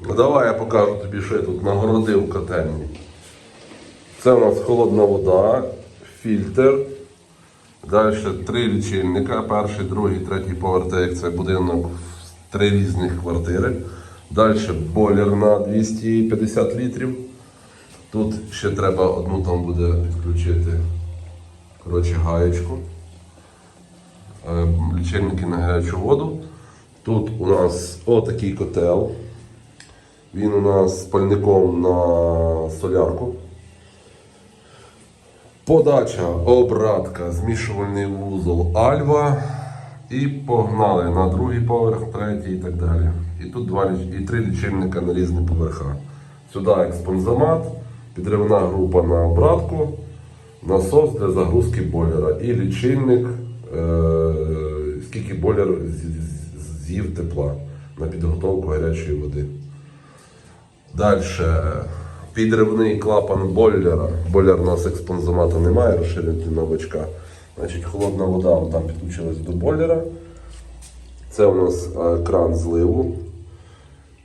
Ну давай я покажу тобі, що я тут нагородив котельні. Це у нас холодна вода, фільтр. Далі три лічильника. Перший, другий, третій поверх, як це будинок, в три різних квартири. Далі бойлер на 250 літрів. Тут ще треба одну там буде підключити коротше, гаєчку. Е, Лічильники на гарячу воду. Тут у нас отакий котел. Він у нас з пальником на солярку. Подача, обратка, змішувальний вузол Альва. І погнали на другий поверх, третій і так далі. І тут два і три лічильника на різні поверха. Сюди експонзомат, підривна група на обратку, насос для загрузки бойлера і лічильник, е- скільки бойлер з'їв тепла на підготовку гарячої води. Далі підривний клапан бойлера. Бойлер у нас експонзомата немає, розширити бачка. Значить, холодна вода там підключилась до бойлера. Це у нас е, кран зливу.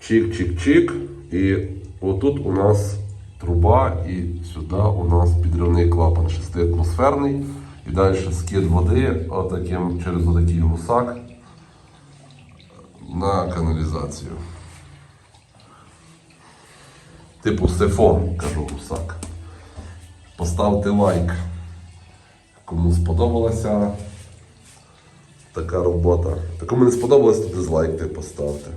Чик-чик-чик. І отут у нас труба, і сюди у нас підривний клапан 6-атмосферний. І далі скид води отаким, через отакий гусак на каналізацію. Типу сифон, кажу гусак. Поставте лайк. Кому сподобалася така робота. Та кому не сподобалось, то дизлайк ти поставте.